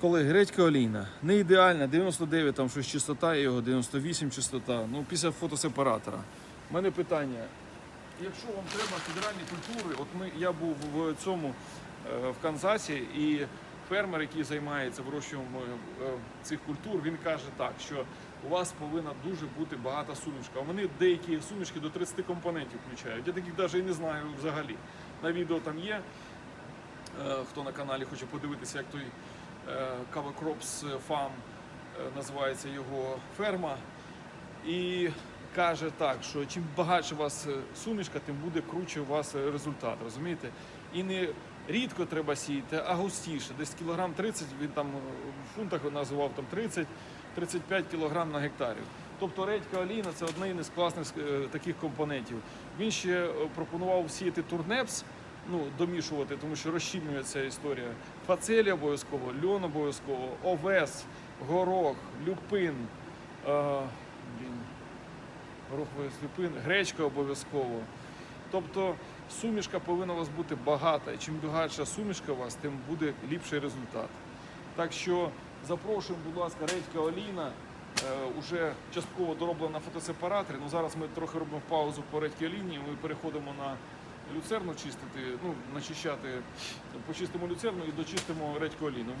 Колеги, редька олійна. Не ідеальна, 99 там щось чистота його, 98 чистота. Ну, після фотосепаратора. У мене питання. Якщо вам треба федеральні культури, от ми, я був в цьому е, в Канзасі, і фермер, який займається вирощуванням е, цих культур, він каже так, що у вас повинна дуже бути багата сумішка. Вони деякі сумішки до 30 компонентів включають. Я таких навіть і не знаю взагалі. На відео там є. Е, Хто на каналі хоче подивитися, як той е, Cover Crops Farm е, називається його ферма. І каже так, що чим багатше у вас е, сумішка, тим буде круче у вас результат, розумієте? І не рідко треба сіяти, а густіше. Десь кілограм 30, він там в фунтах називав там 30-35 кілограм на гектарів. Тобто редька олійна це одне із класних таких компонентів. Він ще пропонував сіяти турнепс, ну, домішувати, тому що розчинює історія. Фацелі обов'язково, льон обов'язково, овес, горох, люпин. Е, блін, горох овес, люпин, гречка обов'язково. Тобто сумішка повинна у вас бути багата. І чим багатша сумішка у вас, тим буде ліпший результат. Так що запрошуємо, будь ласка, редька олійна. Е, уже частково дороблена на фотосепараторі. Ну, зараз ми трохи робимо паузу по редькій олійні. Ми переходимо на люцерну чистити, ну, начищати, почистимо люцерну і дочистимо редьку олійну.